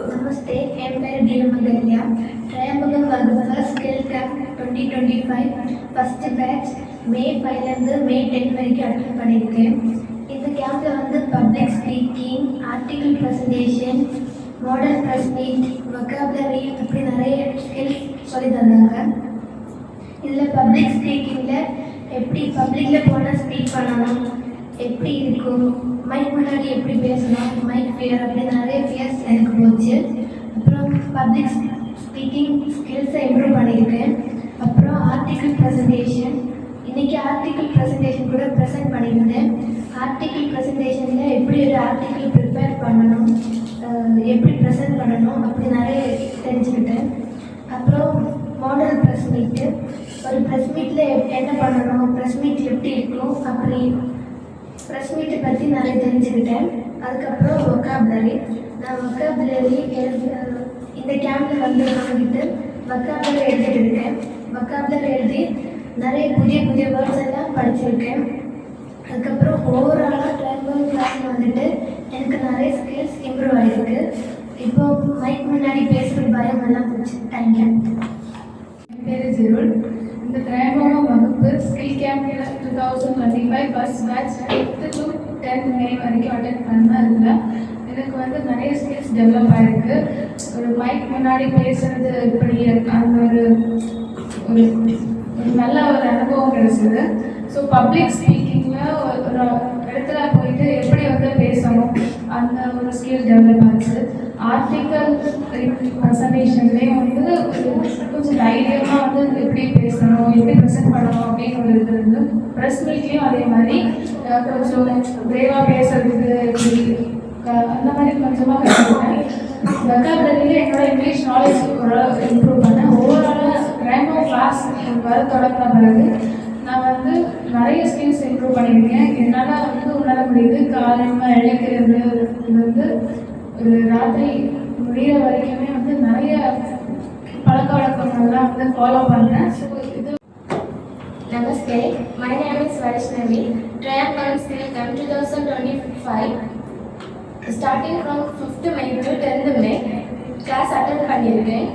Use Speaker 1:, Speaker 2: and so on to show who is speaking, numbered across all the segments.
Speaker 1: నమస్తే నేను పేరు భీమగల్య ట్రయాంబులం వగుతా skill camp twenty twenty five first batch May ஃபைவ்லேருந்து மே டென் வரைக்கும் அட்டன் பண்ணியிருக்கேன் இந்த கேம்பில் வந்து public speaking article presentation modern press meet இப்படி நிறைய ஸ்கில்ஸ் சொல்லி தந்தாங்க. இதில் பப்ளிக் ஸ்பீக்கிங்கில் எப்படி பப்ளிக்கில் போனால் ஸ்பீக் பண்ணணும் எப்படி இருக்கும் மைக் முன்னாடி எப்படி பேசணும் மைக் ஃபியர் அப்படின்னு பப்ளிக் ஸ்பீக்கிங் ஸ்கில்ஸை இம்ப்ரூவ் பண்ணியிருக்கேன் அப்புறம் ஆர்டிக்கிள் ப்ரெசன்டேஷன் இன்றைக்கி ஆர்டிக்கிள் ப்ரெசன்டேஷன் கூட ப்ரெசென்ட் பண்ணியிருந்தேன் ஆர்டிக்கிள் ப்ரெசன்டேஷனில் எப்படி ஒரு ஆர்டிக்கிள் ப்ரிப்பேர் பண்ணணும் எப்படி ப்ரெசென்ட் பண்ணணும் அப்படி நிறைய தெரிஞ்சுக்கிட்டேன். அப்புறம் மாடல் ப்ரெஸ் மீட்டு ஒரு ப்ரெஸ் மீட்டில் என்ன பண்ணணும் ப்ரெஸ் மீட் எப்படி இருக்கும் அப்படி ப்ரெஸ் மீட்டை பற்றி நிறைய தெரிஞ்சுக்கிட்டேன். அதுக்கப்புறம் ஒக்காபுலரி நான் ஒக்காபுலரி எழுதி இந்த கேம்பில் வந்து வாங்கிட்டு ஒக்காபுலரி எழுதிட்டு இருக்கேன். ஒக்காபுலரி எழுதி நிறைய புதிய புதிய வேர்ட்ஸ் எல்லாம் படிச்சிருக்கேன். அதுக்கப்புறம் ஓவராலாக ட்ரைபல் கிளாஸில் வந்துட்டு எனக்கு நிறைய ஸ்கில்ஸ் இம்ப்ரூவ் ஆகிருக்கு இப்போ மைக் முன்னாடி பேசுகிற பயம் எல்லாம் போச்சு. தேங்க்யூ
Speaker 2: என் பேர் ஜெருள். இந்த திரைமுகம் வகுப்பு skill camp two thousand twenty five first batch fifth to tenth May வரைக்கும் அட்டன் பண்ணேன் அதில் எனக்கு வந்து நிறைய ஸ்கில்ஸ் டெவலப் ஆகிருக்கு ஒரு மைக் முன்னாடி பேசுறது இப்படி அந்த ஒரு ஒரு நல்ல ஒரு அனுபவம் கிடைச்சது. ஸோ பப்ளிக் ஸ்பீக்கிங்கில் ஒரு இடத்துல போயிட்டு எப்படி வந்து பேசணும்? அந்த ஒரு ஸ்கில் டெவலப் ஆச்சு. ஆர்டிக்கல் ப்ரெசன்டேஷன்லேயும் வந்து கொஞ்சம் தைரியமாக வந்து எப்படி பேசணும் எப்படி ப்ரெசென்ட் பண்ணணும் அப்படின்னு ஒரு இது இருந்து ப்ரெஸ் மீட்லேயும் அதே மாதிரி கொஞ்சம் பிரேவாக பேசுறதுக்கு எப்படி அந்த மாதிரி கொஞ்சமாக கற்றுக்கிட்டேன் வெக்காபுலரியில் என்னோட இங்கிலீஷ் நாலேஜ் ஓரளவு இம்ப்ரூவ் பண்ணேன். ஓவராலாக கிராமர் கிளாஸ் வர தொடங்கின பிறகு நான் வந்து நிறைய ஸ்கில்ஸ் இம்ப்ரூவ் பண்ணியிருக்கேன். என்னால் வந்து உணர முடியுது. காலமாக இழைக்கிறது வந்து ஒரு ராத்திரி முடிகிற வரைக்குமே வந்து நிறைய பழக்க வழக்கங்கள்லாம் வந்து ஃபாலோ பண்ணுறேன் ஸோ இது
Speaker 1: Namaste, my name is Vaishnavi. Triumph Comes Skill Camp 2025. Starting from fifth May to tenth May class attend பண்ணியிருக்கேன்.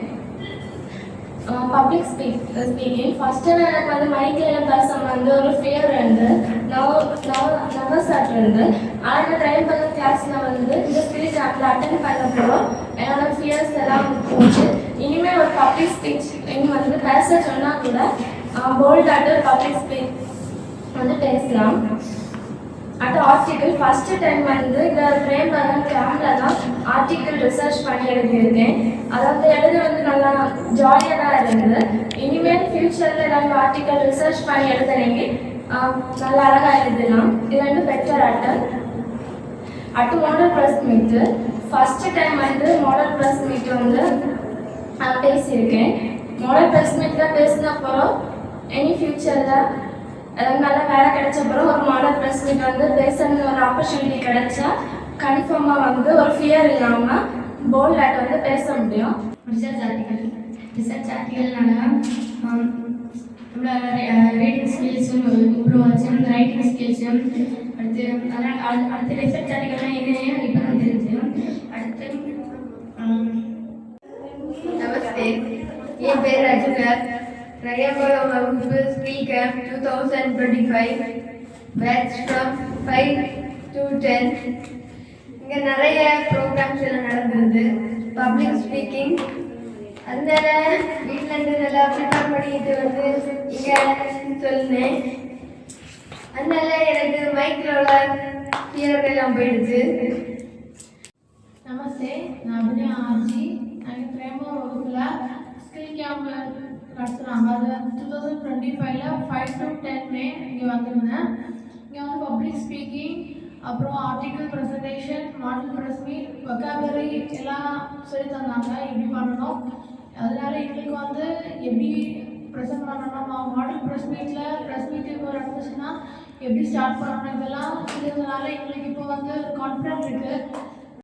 Speaker 1: பப்ளிக் ஸ்பீக் ஸ்பீக்கிங் ஃபஸ்ட்டு நான் எனக்கு வந்து மைக்கில் எல்லாம் பேச வந்து ஒரு ஃபியர் இருந்து நவ் நவ் நர்வஸ் ஆட்டு இருந்து ஆனால் நான் ட்ரைன் பண்ண கிளாஸில் வந்து இந்த ஸ்பீச் அதில் அட்டன் பண்ணப்போ என்னோட ஃபியர்ஸ் எல்லாம் போச்சு. இனிமேல் ஒரு பப்ளிக் ஸ்பீச் வந்து பேச சொன்னால் கூட போல்டாட்டு பப்ளிக் ஸ்பீச் வந்து பேசலாம். அந்த ஆர்டிக்கிள் ஃபஸ்ட்டு டைம் வந்து இந்த பிரேம் நகர் கேம்ப்ல தான் ஆர்டிக்கிள் ரிசர்ச் பண்ணி எழுதியிருக்கேன். அதாவது எழுத வந்து நல்லா ஜாலியாக தான் இருந்தது. இனிமேல் ஃப்யூச்சரில் நாங்கள் ஆர்டிக்கல் ரிசர்ச் பண்ணி எழுதுனீங்க நல்லா அழகாக எழுதலாம். இது ரெண்டு better attend at model press meet first time வந்து மாடல் ப்ரெஸ் மீட் வந்து நான் பேசியிருக்கேன். மாடல் ப்ரெஸ் மீட்டில் பேசினப்பறம் எனி ஃப்யூச்சரில் நல்ல வேலை கிடைச்சப்பறம் ஒரு வந்து பேசணும்னு ஒரு ஆப்பர்ச்சுனிட்டி கிடைச்சா கன்ஃபார்மாக வந்து ஒரு ஃபியர் இல்லாமல் போல்டாட் வந்து பேச முடியும்.
Speaker 3: ரிசர்ச் ஆர்டிக்கல் ரிசர்ச் ஆர்டிக்கல்னால ரைட்டிங் ரீடிங் ஸ்கில்ஸும் இம்ப்ரூவ் ஆச்சு ரைட்டிங் ஸ்கில்ஸும் அடுத்து அதனால் அடு- அடுத்து ரிசர்ச் ஆர்டிக்கல்னால் என்ன இப்போ தான் தெரிஞ்சு. அடுத்து
Speaker 4: நமஸ்தே என் பேர் அஜுகர் நயபுரம் வகுப்பு speaker two thousand twenty five batch from five to ten இங்கே நிறைய ப்ரோக்ராம்ஸ் எல்லாம் நடந்துருது பப்ளிக் ஸ்பீக்கிங் அந்த வீட்டிலேருந்து நல்லா ப்ரிப்பேர் பண்ணிட்டு வந்து இங்கே சொன்னேன் அதனால எனக்கு மைக்கில் உள்ள fear எல்லாம் போயிடுச்சு.
Speaker 2: நமஸ்தே நான் அபிநயா ஆர்ஜி. நாங்கள் பிரேமோ வகுப்பில் ஸ்கில் கேம்பர் நடத்துகிறாங்க அது டூ தௌசண்ட் டுவெண்ட்டி ஃபைவ்ல ஃபைவ் டு டென் மே இங்கே வந்திருந்தேன். இங்கே வந்து பப்ளிக் ஸ்பீக்கிங் அப்புறம் article presentation model press meet vocabulary எல்லாம் சொல்லி தந்தாங்க. எப்படி பண்ணணும்? அதனால எங்களுக்கு வந்து எப்படி ப்ரெசென்ட் பண்ணணும்? மாடல் ப்ரெஸ் மீட்டில் ப்ரெஸ் மீட் இப்போ நடந்துச்சுன்னா எப்படி ஸ்டார்ட் பண்ணணும்? இதெல்லாம் இருந்ததுனால எங்களுக்கு இப்போ வந்து கான்ஃபிடென்ட் இருக்குது